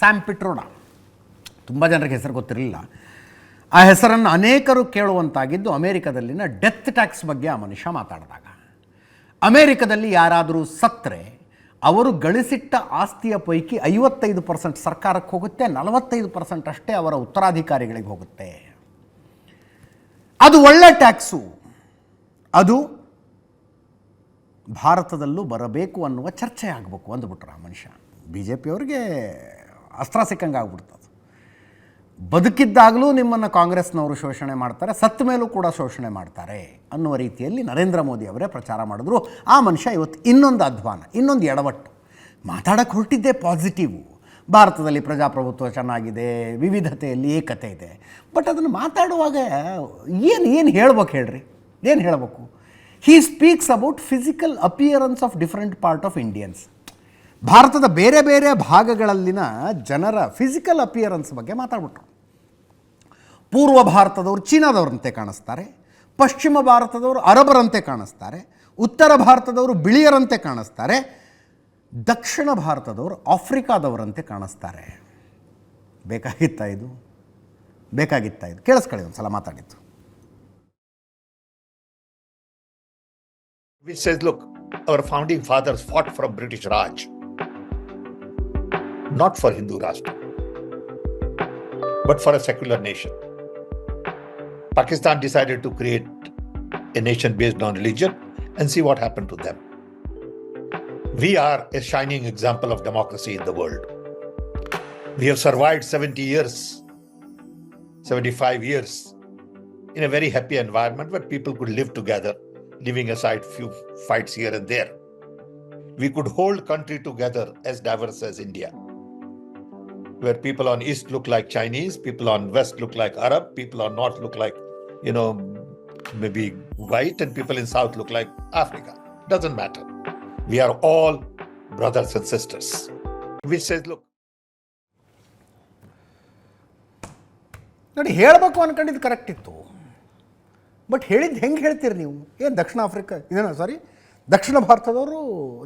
Sam ಪಿಟ್ರೋಡ. ತುಂಬ ಜನರಿಗೆ ಹೆಸರು ಗೊತ್ತಿರಲಿಲ್ಲ. ಆ ಹೆಸರನ್ನು ಅನೇಕರು ಕೇಳುವಂತಾಗಿದ್ದು ಅಮೇರಿಕದಲ್ಲಿನ ಡೆತ್ ಟ್ಯಾಕ್ಸ್ ಬಗ್ಗೆ ಆ ಮನುಷ್ಯ ಮಾತಾಡಿದಾಗ. ಅಮೇರಿಕದಲ್ಲಿ ಯಾರಾದರೂ ಸತ್ತರೆ, ಅವರು ಗಳಿಸಿಟ್ಟ ಆಸ್ತಿಯ ಪೈಕಿ ಐವತ್ತೈದು ಪರ್ಸೆಂಟ್ ಸರ್ಕಾರಕ್ಕೆ ಹೋಗುತ್ತೆ, ನಲವತ್ತೈದು ಪರ್ಸೆಂಟ್ ಅಷ್ಟೇ ಅವರ ಉತ್ತರಾಧಿಕಾರಿಗಳಿಗೆ ಹೋಗುತ್ತೆ. ಅದು ಒಳ್ಳೆ ಟ್ಯಾಕ್ಸು. ಅದು ಭಾರತದಲ್ಲೂ ಬರಬೇಕು ಅನ್ನುವ ಚರ್ಚೆ ಆಗಬೇಕು ಅಂದ್ಬಿಟ್ರು ಆ ಮನುಷ್ಯ. ಬಿ ಜೆ ಪಿಯವ್ರಿಗೆ ಅಸ್ತ್ರ ಸಿಕ್ಕಂಗೆ ಆಗ್ಬಿಡ್ತದೆ. ಬದುಕಿದ್ದಾಗಲೂ ನಿಮ್ಮನ್ನು ಕಾಂಗ್ರೆಸ್ನವರು ಶೋಷಣೆ ಮಾಡ್ತಾರೆ ಸತ್ತ ಮೇಲೂ ಕೂಡ ಶೋಷಣೆ ಮಾಡ್ತಾರೆ ಅನ್ನುವ ರೀತಿಯಲ್ಲಿ ನರೇಂದ್ರ ಮೋದಿ ಅವರೇ ಪ್ರಚಾರ ಮಾಡಿದ್ರು. ಆ ಮನುಷ್ಯ ಇವತ್ತು ಇನ್ನೊಂದು ಅಧ್ವಾನ, ಇನ್ನೊಂದು ಎಡವಟ್ಟು. ಮಾತಾಡೋಕ್ಕೆ ಹೊರಟಿದ್ದೇ ಪಾಸಿಟಿವು ಭಾರತದಲ್ಲಿ ಪ್ರಜಾಪ್ರಭುತ್ವ ಚೆನ್ನಾಗಿದೆ, ವಿವಿಧತೆಯಲ್ಲಿ ಏಕತೆ ಇದೆ. ಬಟ್ ಅದನ್ನು ಮಾತಾಡುವಾಗ ಏನು ಏನು ಹೇಳ್ಬೇಕು ಹೇಳ್ರಿ? ಏನು ಹೇಳಬೇಕು? He speaks about physical appearance of different part of Indians ಭಾರತದ ಬೇರೆ ಬೇರೆ ಭಾಗಗಳಲ್ಲಿನ ಜನರ ಫಿಸಿಕಲ್ ಅಪಿಯರೆನ್ಸ್ ಬಗ್ಗೆ ಮಾತಾಡ್ಬಿಟ್ರು. ಪೂರ್ವ ಭಾರತದವರು ಚೀನಾದವರಂತೆ ಕಾಣಿಸ್ತಾರೆ ಪಶ್ಚಿಮ ಭಾರತದವರು ಅರಬರಂತೆ ಕಾಣಿಸ್ತಾರೆ ಉತ್ತರ ಭಾರತದವರು ಬಿಳಿಯರಂತೆ ಕಾಣಿಸ್ತಾರೆ ದಕ್ಷಿಣ ಭಾರತದವರು ಆಫ್ರಿಕಾದವರಂತೆ ಕಾಣಿಸ್ತಾರೆ. ಬೇಕಾಗಿತ್ತಾ ಇದು? ಬೇಕಾಗಿತ್ತಾ ಇದು? ಕೇಳಿಸ್ಕೊಳ್ಳಿ ಒಂದು ಸಲ ಮಾತಾಡಿದ್ದು. Which says, look, our founding fathers fought from British not for Hindu Rashtra, but for a secular nation. Pakistan decided to create a nation based on religion and see what happened to them. We are a shining example of democracy in the world. We have survived 70 years, 75 years in a very happy environment where people could live together, leaving aside few fights here and there. We could hold country together as diverse as India, where people on east look like Chinese, people on west look like Arab, people on north look like, you know, maybe white, and people in south look like Africa. Doesn't matter. We are all brothers and sisters. Which says, look, ನೋಡಿ ಹೇಳಬೇಕು ಅನ್ಕೊಂಡಿದ್ದು correct ಇತ್ತು but ಹೇಳಿದ್ದು ಹೆಂಗೆ ಹೇಳ್ತೀರಿ ನೀವು ಏನು ದಕ್ಷಿಣ Africa ಇದೇನೋ ಸಾರಿ ದಕ್ಷಿಣ ಭಾರತದವರು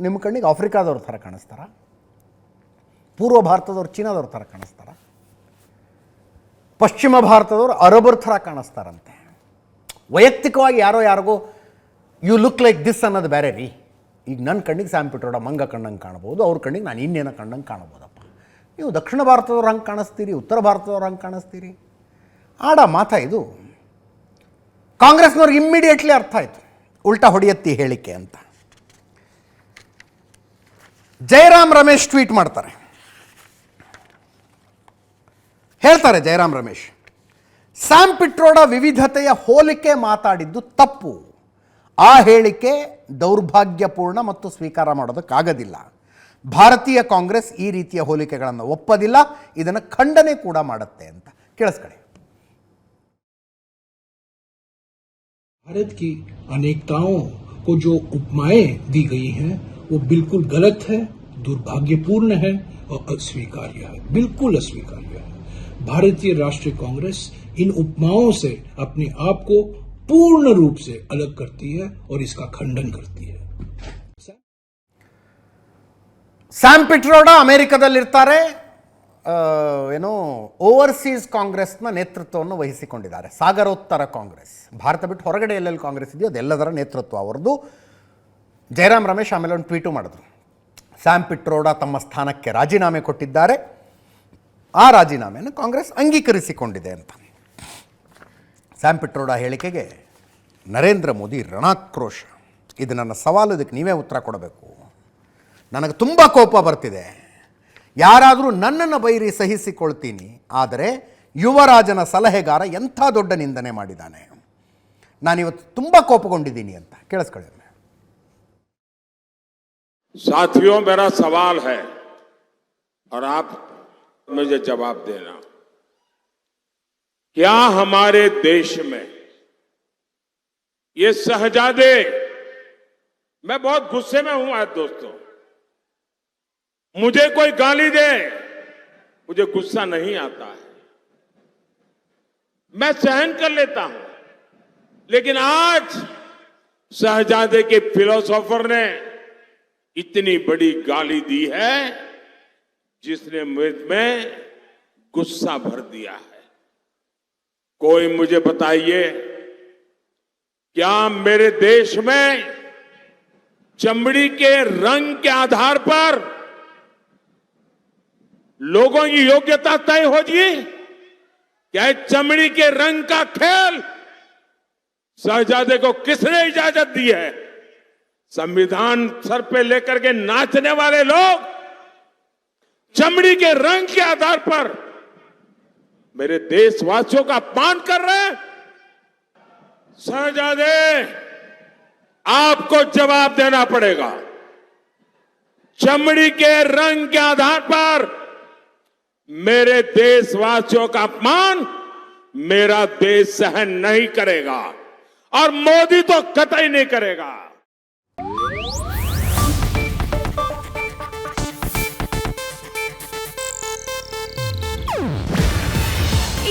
ನಿಮ್ಮ ಕಣ್ಣಿಗೆ ಆಫ್ರಿಕಾದವ್ರ ಥರ ಕಾಣಿಸ್ತಾರ ಪೂರ್ವ ಭಾರತದವ್ರು ಚೀನಾದವ್ರ ಥರ ಕಾಣಿಸ್ತಾರ. ಪಶ್ಚಿಮ ಭಾರತದವರು ಅರಬರ ಥರ ಕಾಣಿಸ್ತಾರಂತೆ. ವೈಯಕ್ತಿಕವಾಗಿ ಯಾರೋ ಯಾರಿಗೋ ಯು ಲುಕ್ ಲೈಕ್ ದಿಸ್ ಅನ್ನೋದು ಬೇರೆ ರೀ. ಈಗ ನನ್ನ ಕಣ್ಣಿಗೆ ಸ್ಯಾಮ್ ಪಿಟ್ರೋಡ ಮಂಗ ಕಣ್ಣಂಗೆ ಕಾಣ್ಬೋದು, ಅವ್ರ ಕಣ್ಣಿಗೆ ನಾನು ಇನ್ನೇನೋ ಕಣ್ಣಂಗೆ ಕಾಣ್ಬೋದಪ್ಪ. ನೀವು ದಕ್ಷಿಣ ಭಾರತದವ್ರು ಹಂಗೆ ಕಾಣಿಸ್ತೀರಿ, ಉತ್ತರ ಭಾರತದವ್ರು ಹಂಗೆ ಕಾಣಿಸ್ತೀರಿ? ಆಡ ಮಾತಾ ಇದು. ಕಾಂಗ್ರೆಸ್ನವ್ರಿಗೆ ಇಮ್ಮಿಡಿಯೇಟ್ಲಿ ಅರ್ಥ ಆಯಿತು. ಉಲ್ಟಾ ಹೊಡೆಯತ್ತಿ ಹೇಳಿಕೆ ಅಂತ. ಜಯರಾಮ್ ರಮೇಶ್ ಟ್ವೀಟ್ ಮಾಡ್ತಾರೆ. ಹೇಳ್ತಾರೆ ಜಯರಾಮ್ ರಮೇಶ್ ಸ್ಯಾಮ್ ಪಿಟ್ರೋಡ ವಿವಿಧತೆಯ ಹೋಲಿಕೆ ಮಾತಾಡಿದ್ದು ತಪ್ಪು ಆ ಹೇಳಿಕೆ ದೌರ್ಭಾಗ್ಯಪೂರ್ಣ ಮತ್ತು ಸ್ವೀಕಾರ ಮಾಡೋದಕ್ಕಾಗೋದಿಲ್ಲ ಭಾರತೀಯ ಕಾಂಗ್ರೆಸ್ ಈ ರೀತಿಯ ಹೋಲಿಕೆಗಳನ್ನು ಒಪ್ಪದಿಲ್ಲ ಇದನ್ನು ಖಂಡನೆ ಕೂಡ ಮಾಡುತ್ತೆ ಅಂತ ಕೇಳಿಸ್ಕೊಳ್ಳಿ भारत की अनेकताओं को जो उपमाएं दी गई हैं वो बिल्कुल गलत है दुर्भाग्यपूर्ण है और अस्वीकार्य है बिल्कुल अस्वीकार्य है भारतीय राष्ट्रीय कांग्रेस इन उपमाओं से अपने आप को पूर्ण रूप से अलग करती है और इसका खंडन करती है ಸ್ಯಾಮ್ ಪಿಟ್ರೋಡ ಅಮೆರಿಕದಲ್ಲಿರ್ತಾರೆ ಆ, ಏನು ಓವರ್ಸೀಸ್ ಕಾಂಗ್ರೆಸ್ನ ನೇತೃತ್ವವನ್ನು ವಹಿಸಿಕೊಂಡಿದ್ದಾರೆ ಸಾಗರೋತ್ತರ ಕಾಂಗ್ರೆಸ್ ಭಾರತ ಬಿಟ್ಟು ಹೊರಗಡೆ ಎಲ್ಲೆಲ್ಲಿ ಕಾಂಗ್ರೆಸ್ ಇದೆಯೋ ಅದೆಲ್ಲದರ ನೇತೃತ್ವ ಅವರದು ಜಯರಾಮ್ ರಮೇಶ್ ಆಮೇಲೆ ಒಂದು ಟ್ವೀಟು ಮಾಡಿದ್ರು ಸ್ಯಾಮ್ ಪಿಟ್ರೋಡ ತಮ್ಮ ಸ್ಥಾನಕ್ಕೆ ರಾಜೀನಾಮೆ ಕೊಟ್ಟಿದ್ದಾರೆ ಆ ರಾಜೀನಾಮೆಯನ್ನು ಕಾಂಗ್ರೆಸ್ ಅಂಗೀಕರಿಸಿಕೊಂಡಿದೆ ಅಂತ ಸ್ಯಾಮ್ ಪಿಟ್ರೋಡ ಹೇಳಿಕೆಗೆ ನರೇಂದ್ರ ಮೋದಿ ರಣಾಕ್ರೋಶ ಇದು ನನ್ನ ಸವಾಲು ಇದಕ್ಕೆ ನೀವೇ ಉತ್ತರ ಕೊಡಬೇಕು ನನಗೆ ತುಂಬ ಕೋಪ ಬರ್ತಿದೆ ಯಾರಾದರೂ ನನ್ನನ್ನು ಬೈರಿ ಸಹಿಸಿಕೊಳ್ತೀನಿ ಆದರೆ ಯುವರಾಜನ ಸಲಹೆಗಾರ ಎಂಥ ದೊಡ್ಡ ನಿಂದನೆ ಮಾಡಿದ್ದಾನೆ ನಾನಿವತ್ತು ತುಂಬ ಕೋಪಗೊಂಡಿದ್ದೀನಿ ಅಂತ ಕೇಳಿಸ್ಕೊಳ್ಳಿ ಒಮ್ಮೆ. साथियों मेरा सवाल है और आप मुझे जवाब देना। क्या हमारे देश में ये शहजादे, मैं बहुत गुस्से में हूँ आज दोस्तों। मुझे कोई गाली दे, मुझे गुस्सा नहीं आता है। मैं सहन कर लेता हूँ, लेकिन आज शहजादे के फिलोसोफर ने इतनी बड़ी गाली दी है जिसने मुझमें गुस्सा भर दिया है। कोई मुझे बताइए, क्या मेरे देश में चमड़ी के रंग के आधार पर लोगों की योग्यता तय होगी क्या चमड़ी के रंग का खेल शहजादे को किसने इजाज़त दी है? संविधान सर पे लेकर के नाचने वाले लोग चमड़ी के रंग के आधार पर मेरे देशवासियों का अपमान कर रहे हैं। शहजादे आपको जवाब देना पड़ेगा। चमड़ी के रंग के आधार पर मेरे देशवासियों का अपमान मेरा देश सहन नहीं करेगा और मोदी तो कतई नहीं करेगा।